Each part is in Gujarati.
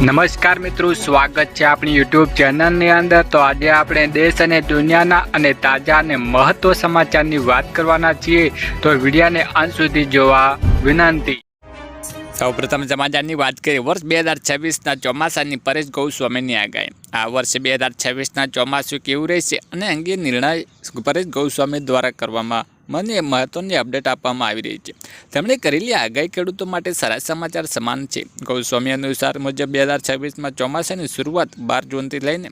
નમસ્કાર મિત્રો, સ્વાગત છે આપણી યુટ્યુબ ચેનલની અંદર. તો આજે આપણે દેશ અને દુનિયાના અને તાજા અને મહત્વ સમાચારની વાત કરવાના છીએ. તો વિડીયાને અંત સુધી જોવા વિનંતી. સૌપ્રથમ સમાચારની વાત કરીએ. વર્ષ બે હજાર છવ્વીસના ચોમાસાની પરેશ ગૌસ્વામીની આગાહી. આ વર્ષે બે હજાર છવ્વીસના ચોમાસું કેવું રહેશે? અને અંગે નિર્ણય પરેશ ગૌસ્વામી દ્વારા કરવામાં મને મહત્વની અપડેટ આપવામાં આવી રહી છે. તેમણે કરેલી આગાહી ખેડૂતો માટે સારા સમાચાર સમાન છે. ગૌસ્વામી અનુસાર મુજબ બે હજાર છવ્વીસમાં ચોમાસાની શરૂઆત બાર જૂનથી લઈને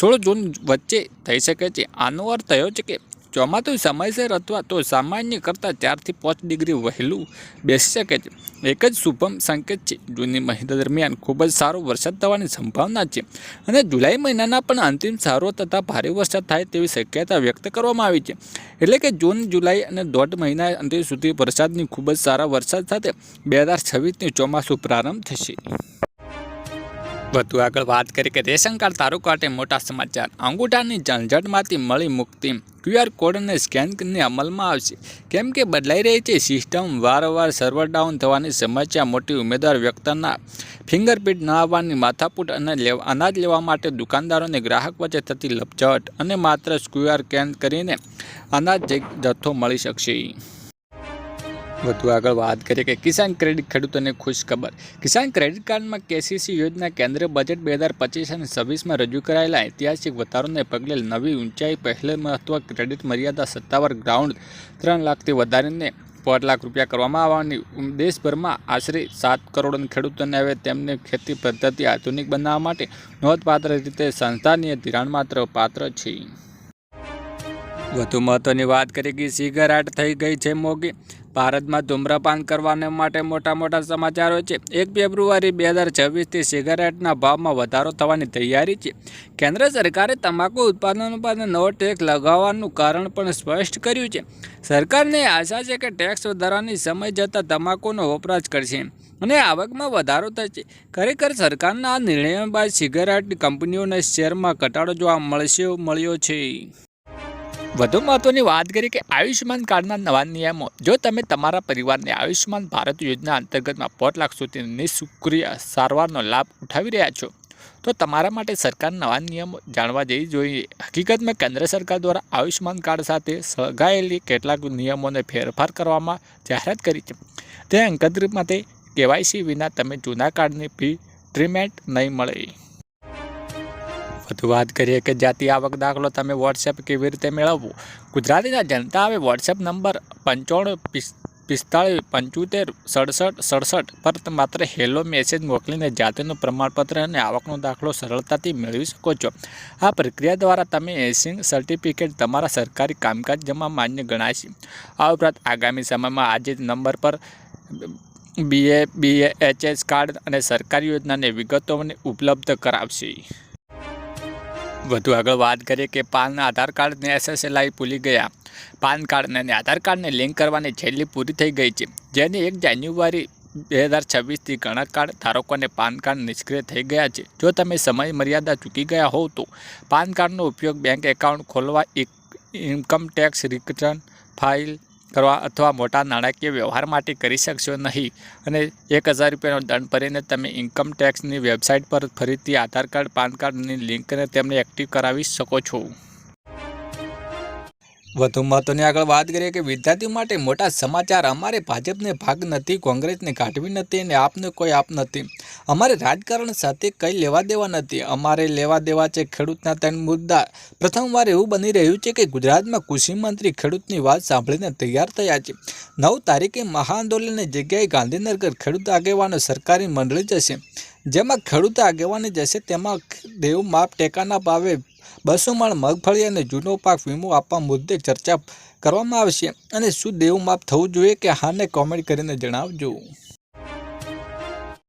સોળ જૂન વચ્ચે થઈ શકે છે. આનો અર્થ થયો છે કે ચોમાસું સમયસર અથવા તો સામાન્ય કરતાં ચારથી પાંચ ડિગ્રી વહેલું બેસી શકે છે એક જ શુભમ સંકેત છે. જૂની મહિના દરમિયાન ખૂબ જ સારો વરસાદ થવાની સંભાવના છે અને જુલાઈ મહિનાના પણ અંતિમ સારો તથા ભારે વરસાદ થાય તેવી શક્યતા વ્યક્ત કરવામાં આવી છે. એટલે કે જૂન, જુલાઈ અને દોઢ મહિના અંતિમ સુધી વરસાદની ખૂબ જ સારા વરસાદ સાથે બે હજાર છવ્વીસની ચોમાસું પ્રારંભ થશે. વધુ આગળ વાત કરી કે રેશન કાર્ડ તારું મોટા સમાચાર. અંગૂઠાની ઝંઝટમાંથી મળી મુક્તિ. ક્યુઆર કોડને સ્કેન કરીને અમલમાં આવશે. કેમ કે બદલાઈ રહી છે સિસ્ટમ, વારંવાર સર્વર ડાઉન થવાની સમસ્યા, મોટી ઉમેદવાર વ્યક્તિના ફિંગરપ્રિન્ટ ન આવવાની માથાપૂટ અને અનાજ લેવા માટે દુકાનદારોને ગ્રાહક વચ્ચે થતી લપચાવટ અને માત્ર ક્યુઆર સ્કેન કરીને અનાજ જથ્થો મળી શકશે. વધુ આગળ વાત કરીએ કે કિસાન ક્રેડિટ ખેડૂતોને ખુશ ખબર. કિસાન ક્રેડિટ કાર્ડમાં કેસીસી યોજના કેન્દ્રીય બજેટ બે હજાર પચીસ અને છવ્વીસમાં રજૂ કરાયેલા ઐતિહાસિક વધારોને પગલે નવી ઊંચાઈ પહેલે મહત્વ ક્રેડિટ મર્યાદા સત્તાવાર ગ્રાઉન્ડ ત્રણ લાખથી વધારીને પાંચ લાખ રૂપિયા કરવામાં આવવાની દેશભરમાં આશરે સાત કરોડ ખેડૂતોને હવે તેમની ખેતી પદ્ધતિ આધુનિક બનાવવા માટે નોંધપાત્ર રીતે સંસ્થાનીય ધિરાણ માત્ર પાત્ર છે. વધુ મહત્વની વાત કરીએ કે સિગારેટ થઈ ગઈ છે મોંઘી. ભારતમાં ધૂમ્રપાન કરવાને માટે મોટા મોટા સમાચારો છે. એક ફેબ્રુઆરી બે હજાર છવ્વીસથી સિગારેટના ભાવમાં વધારો થવાની તૈયારી છે. કેન્દ્ર સરકારે તમાકુ ઉત્પાદનો પર નવો ટેક્સ લગાવવાનું કારણ પણ સ્પષ્ટ કર્યું છે. સરકારને આશા છે કે ટેક્સ વધારવાની સમય જતાં તમાકુનો વપરાશ કરશે અને આવકમાં વધારો થશે. ખરેખર સરકારના આ નિર્ણય બાદ સિગારેટ કંપનીઓના શેરમાં ઘટાડો જોવા મળશે, મળ્યો છે. વધુ મહત્વની વાત કરીએ કે આયુષ્યમાન કાર્ડના નવા નિયમો. જો તમે તમારા પરિવારને આયુષ્યમાન ભારત યોજના અંતર્ગતમાં પોઢ લાખ સુધીની નિઃશુક્રિય સારવારનો લાભ ઉઠાવી રહ્યા છો, તો તમારા માટે સરકાર નવા નિયમો જાણવા જઈ જોઈએ. હકીકતમાં કેન્દ્ર સરકાર દ્વારા આયુષ્યમાન કાર્ડ સાથે સગાયેલી કેટલાક નિયમોને ફેરફાર કરવામાં જાહેરાત કરી છે. તે એકત્રિત માટે કેવાયસી વિના તમે જૂના કાર્ડની ફી ટ્રીમેન્ટ નહીં મળે. વધુ વાત કરીએ કે જાતિ આવક દાખલો તમે વોટ્સએપ કેવી રીતે મેળવવું? ગુજરાતીના જનતા હવે વોટ્સએપ નંબર પંચાણું પિસ્તાળીસ, પંચોતેર, સડસઠ સડસઠ પર માત્ર હેલો મેસેજ મોકલીને જાતિનું પ્રમાણપત્ર અને આવકનો દાખલો સરળતાથી મેળવી શકો છો. આ પ્રક્રિયા દ્વારા તમે એસિંગ સર્ટિફિકેટ તમારા સરકારી કામકાજ જમા માન્ય ગણાશે આ ઉપરાંત આગામી સમયમાં આજે નંબર પર બીએ બીએ એચએસ કાર્ડ અને સરકારી યોજનાની વિગતોને ઉપલબ્ધ કરાવશે. વધુ આગળ વાત કરીએ કે પાન આધાર કાર્ડને એસએસએલઆઈ ભૂલી ગયા. પાન કાર્ડને અને આધાર કાર્ડને લિંક કરવાની છેલ્લી પૂરી થઈ ગઈ છે. જેની એક જાન્યુઆરી બે હજાર છવ્વીસથી ઘણા કાર્ડ ધારકોને પાન કાર્ડ નિષ્ક્રિય થઈ ગયા છે. જો તમે સમય મર્યાદા ચૂકી ગયા હોવ તો પાન કાર્ડનો ઉપયોગ બેંક એકાઉન્ટ ખોલવા ઇન્કમ ટેક્સ રિટર્ન ફાઇલ કરવા અથવા મોટા નાણાકીય વ્યવહાર માટે કરી શકશો નહીં. અને એક હજાર રૂપિયાનો દંડ ભરીને તમે ઇન્કમ ટેક્સની વેબસાઇટ પર ફરીથી આધાર કાર્ડ, પાન કાર્ડની લિંકને તેમને એક્ટિવ કરાવી શકો છો. વધુ મહત્વની આગળ વાત કરીએ કે વિદ્યાર્થીઓ માટે મોટા સમાચાર અમારે ભાજપને ભાગ નથી, કોંગ્રેસને કાઢવી નથી અને આપને કોઈ આપ નથી. અમારે રાજકારણ સાથે કંઈ લેવા દેવા નથી. અમારે લેવા દેવા છે ખેડૂતના ત્રણ મુદ્દા. પ્રથમવાર એવું બની રહ્યું છે કે ગુજરાતમાં કૃષિ મંત્રી ખેડૂતની વાત સાંભળીને તૈયાર થયા છે. નવ તારીખે મહાઆંદોલનની જગ્યાએ ગાંધીનગર ખેડૂત આગેવાનો સરકારી મંડળી જશે. જેમાં ખેડૂત આગેવાની જશે, તેમાં દેવ માપ ટેકાના ભાવે બસો મણ મગફળી અને જૂનો પાક વીમો આપવા મુદ્દે ચર્ચા કરવામાં આવશે. અને શું દેવું માફ થવું જોઈએ કે હાને કોમેન્ટ કરીને જણાવજો.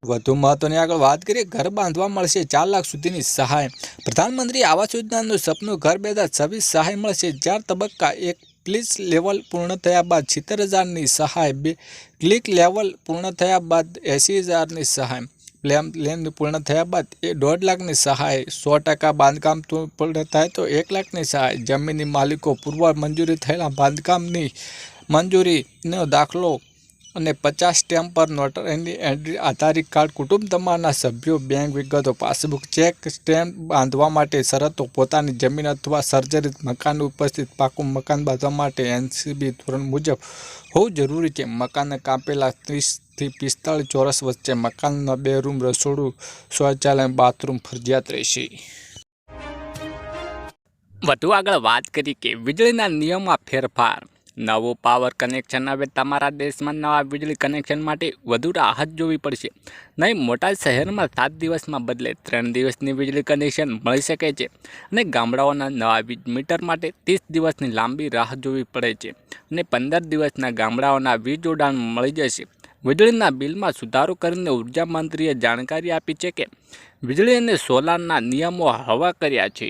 વધુ મહત્વની આગળ વાત કરીએ, ઘર બાંધવા મળશે ચાર લાખ સુધીની સહાય. પ્રધાનમંત્રી આવાસ યોજનાનું સપનું ઘર બે હજાર છવ્વીસ સહાય મળશે. ચાર તબક્કા, એક પ્લીસ લેવલ પૂર્ણ થયા બાદ સિત્તેર હજારની સહાય, બે ક્લિક લેવલ પૂર્ણ થયા બાદ એંસી હજારની સહાય. પ્લેન લેન પૂર્ણ થયા બાદ એ દોઢ લાખની સહાય, સો ટકા બાંધકામ પૂર્ણ થાય તો એક લાખની સહાય. જમીનની માલિકો પૂર્વ મંજૂરી થયેલા બાંધકામની મંજૂરીનો દાખલો અને પચાસ સ્ટેમ્પ પર નોટર એની એન્ટ્રી આધારિત કાર્ડ કુટુંબ તમારના સભ્યો, બેંક વિગતો, પાસબુક, ચેક સ્ટેમ્પ બાંધવા માટે શરતો, પોતાની જમીન અથવા સર્જરિત મકાન ઉપસ્થિત પાકું મકાન બાંધવા માટે એનસીબી ધોરણ મુજબ હોવું જરૂરી છે. મકાનને કાપેલા ત્રીસથી પિસ્તાળીસ ચોરસ વચ્ચે મકાનના બે રૂમ રસોડું, શૌચાલય, બાથરૂમ ફરજિયાત રહેશે. વધુ આગળ વાત કરી કે વીજળીના નિયમમાં ફેરફાર. નવું પાવર કનેક્શન હવે તમારા દેશમાં નવા વીજળી કનેક્શન માટે વધુ રાહત જોવી પડશે. નહીં, મોટા શહેરમાં સાત દિવસમાં બદલે ત્રણ દિવસની વીજળી કનેક્શન મળી શકે છે અને ગામડાઓના નવા વીજ મીટર માટે ત્રીસ દિવસની લાંબી રાહ જોવી પડે છે અને પંદર દિવસના ગામડાઓના વીજ જોડાણ મળી જશે. વીજળીના બિલમાં સુધારો કરીને ઊર્જા મંત્રીએ જાણકારી આપી છે કે વીજળી અને સોલારના નિયમો હવા કર્યા છે.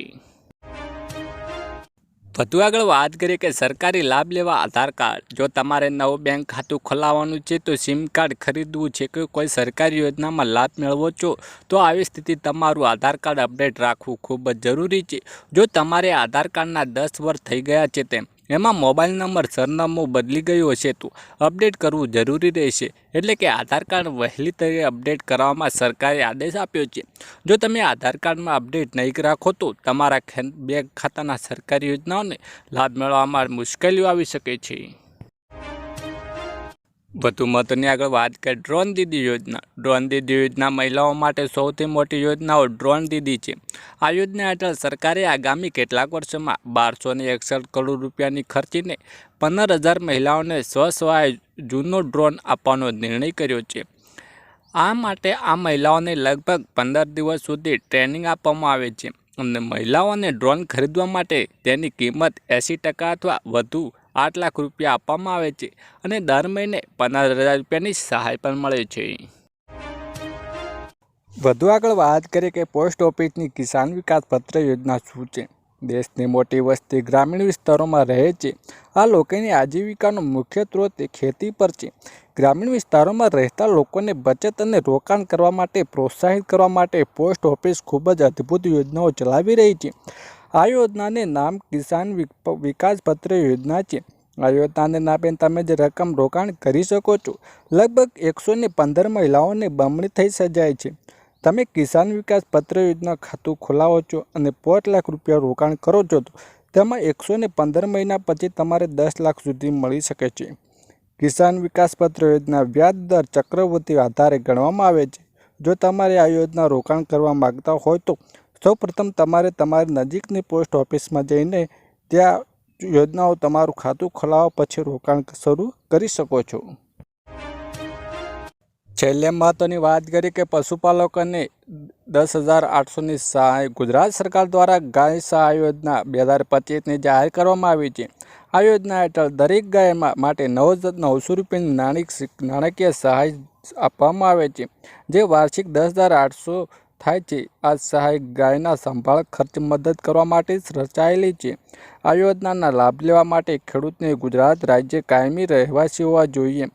વધુ આગળ વાત કરીએ કે સરકારી લાભ લેવા આધાર કાર્ડ. જો તમારે નવું બેંક ખાતું ખોલાવવાનું છે તો સિમ કાર્ડ ખરીદવું છે કે કોઈ સરકારી યોજનામાં લાભ મેળવો છો, તો આવી સ્થિતિ તમારું આધાર કાર્ડ અપડેટ રાખવું ખૂબ જ જરૂરી છે. જો તમારે આધાર કાર્ડના દસ વર્ષ થઈ ગયા છે તેમ એમાં મોબાઈલ નંબર સરનામું બદલી ગયું હશે તો અપડેટ કરવું જરૂરી રહેશે. એટલે કે આધાર કાર્ડ વહેલી તરીકે અપડેટ કરવામાં સરકારે આદેશ આપ્યો છે. જો તમે આધાર કાર્ડમાં અપડેટ નહીં રાખો તો તમારા બેંક ખાતાના સરકારી યોજનાઓને લાભ મેળવવામાં મુશ્કેલીઓ આવી શકે છે. વધુ મહત્વની આગળ વાત કરીએ ડ્રોન દીદી યોજના. ડ્રોન દીદી યોજના મહિલાઓ માટે સૌથી મોટી યોજનાઓ ડ્રોન દીદી છે. આ યોજના હેઠળ સરકારે આગામી કેટલાક વર્ષોમાં બારસો ને એકસઠ કરોડ રૂપિયાની ખર્ચીને પંદર હજાર મહિલાઓને સ્વસહાય જૂનો ડ્રોન આપવાનો નિર્ણય કર્યો છે. આ માટે આ મહિલાઓને લગભગ પંદર દિવસ સુધી ટ્રેનિંગ આપવામાં આવે છે. અને મહિલાઓને ડ્રોન ખરીદવા માટે તેની કિંમત એંસી ટકા અથવા વધુ આઠ લાખ રૂપિયા આપવામાં આવે છે અને દર મહિને પંદર હજાર રૂપિયાની સહાય પણ મળે છે. વધુ આગળ વાત કરીએ કે પોસ્ટ ઓફિસની કિસાન વિકાસ પત્ર યોજના શું છે? દેશની મોટી વસ્તી ગ્રામીણ વિસ્તારોમાં રહે છે. આ લોકોની આજીવિકાનો મુખ્ય સ્ત્રોત ખેતી પર છે. ગ્રામીણ વિસ્તારોમાં રહેતા લોકોને બચત અને રોકાણ કરવા માટે પ્રોત્સાહિત કરવા માટે પોસ્ટ ઓફિસ ખૂબ જ અદ્ભુત યોજનાઓ ચલાવી રહી છે. આ યોજનાને નામ કિસાન વિક- વિકાસ પત્ર યોજના છે. આ યોજનાને નામે તમે જે રકમ રોકાણ કરી શકો છો, લગભગ એકસો પંદર મહિલાઓને બમણી થઈ સજાય છે. તમે કિસાન વિકાસ પત્ર યોજના ખાતું ખોલાવો છો અને પાંચ લાખ રૂપિયા રોકાણ કરો છો તો તેમાં એકસો પંદર મહિના પછી તમારે દસ લાખ સુધી મળી શકે છે. કિસાન વિકાસ પત્ર યોજના વ્યાજ દર ચક્રવૃત્તિ આધારે ગણવામાં આવે છે. જો તમારે આ યોજના રોકાણ કરવા માગતા હોય તો સૌપ્રથમ તમારે તમારી નજીકની પોસ્ટ ઓફિસમાં જઈને ત્યાં યોજનાઓ તમારું ખાતું ખોલાવવા પછી રોકાણ શરૂ કરી શકો છો. છેલ્લે મહત્વની વાત કરી કે પશુપાલકોને દસ હજાર આઠસોની સહાય ગુજરાત સરકાર દ્વારા ગાય સહાય યોજના બે હજાર પચીસની જાહેર કરવામાં આવી છે. આ યોજના હેઠળ દરેક ગાયમાં માટે નવ નવસો રૂપિયાની નાણાકીય સહાય આપવામાં આવે છે, જે વાર્ષિક દસ હજાર આઠસો થાય છે. આ સહાય ગાયના સંભાળ, ખર્ચ, મદદ કરવા માટે રચાયેલી છે. આ યોજનાના લાભ લેવા માટે ખેડૂતને ગુજરાત રાજ્ય કાયમી રહેવાસી હોવા જોઈએ.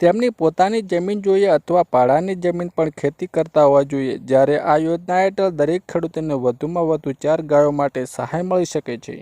તેમની પોતાની જમીન જોઈએ અથવા પાડાની જમીન પણ ખેતી કરતા હોવા જોઈએ. જ્યારે આ યોજના હેઠળ દરેક ખેડૂતોને વધુમાં વધુ ચાર ગાયો માટે સહાય મળી શકે છે.